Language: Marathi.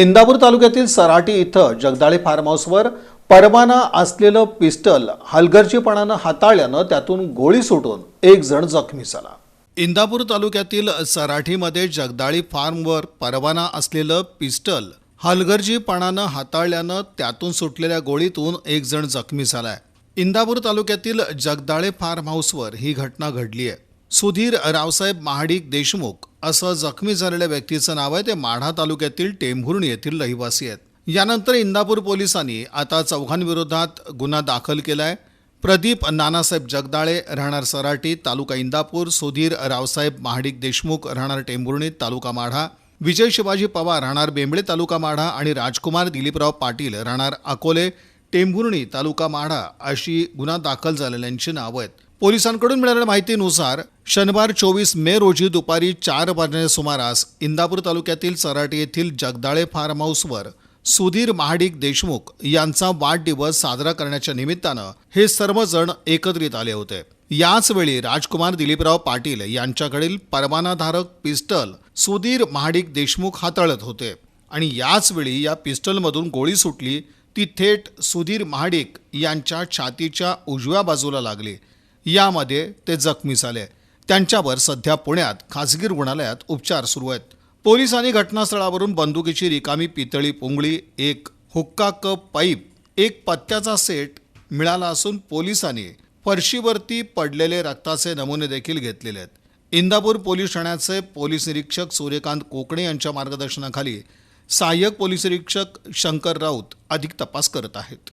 इंदापूर तालुक्यातील सराटी इथं जगदाळे फार्म हाऊसवर परवाना असलेलं पिस्टल हलगर्जीपणानं हाताळल्यानं त्यातून गोळी सुटून एक जण जखमी झाला. इंदापूर तालुक्यातील सराठीमध्ये जगदाळी फार्मवर परवाना असलेलं पिस्टल हलगर्जीपणानं हाताळल्यानं त्यातून सुटलेल्या गोळीतून एक जण जखमी झालाय. इंदापूर तालुक्यातील जगदाळे फार्म हाऊसवर ही घटना घडली आहे सुधीर रावसाहेब महाडिक देशमुख असं जखमी झालेल्या व्यक्तीचं नाव आहे. ते माढा तालुक्यातील टेंभुर्णी येथील रहिवासी आहेत. यानंतर इंदापूर पोलिसांनी आता चौघांविरोधात गुन्हा दाखल केला आहे प्रदीप नानासाहेब जगदाळे राहणार सराटी तालुका इंदापूर सुधीर रावसाहेब महाडिक देशमुख राहणार टेंभुर्णी तालुका माढा विजय शिवाजी पवार राहणार बेंबळे तालुका माढा आणि राजकुमार दिलीपराव पाटील राहणार अकोले टेंभुर्णी तालुका माढा अशी गुन्हा दाखल झालेल्यांची नावं आहेत. पोलिसांकडून मिळालेल्या माहितीनुसार शनिवार चोवीस मे रोजी दुपारी चार वाजण्याच्या सुमारास इंदापूर तालुक्यातील सराटी येथील जगदाळे फार्म हाऊसवर सुधीर महाडिक देशमुख यांचा वाढदिवस साजरा करण्याच्या निमित्तानं हे सर्वजण एकत्रित आले होते. याचवेळी राजकुमार दिलीपराव पाटील यांच्याकडील परवानाधारक पिस्टल सुधीर महाडिक देशमुख हाताळत होते आणि याचवेळी या पिस्टलमधून गोळी सुटली ती थेट सुधीर महाडिक यांच्या छातीच्या उजव्या बाजूला लागली. यामध्ये ते जखमी झाले. त्यांच्यावर सध्या पुण्यात खासगी रुग्णालयात उपचार सुरू आहेत. पोलिसांनी घटनास्थळावरून बंदुकीची रिकामी पितळी पुंगळी एक हुक्का कप पाईप एक पत्त्याचा सेट मिळाला असून पोलिसांनी फरशीवरती पडलेले रक्ताचे नमुने देखील घेतलेले आहेत. इंदापूर पोलीस ठाण्याचे पोलीस निरीक्षक सूर्यकांत कोकणे यांच्या मार्गदर्शनाखाली सहाय्यक पोलीस निरीक्षक शंकर राऊत अधिक तपास करत आहेत.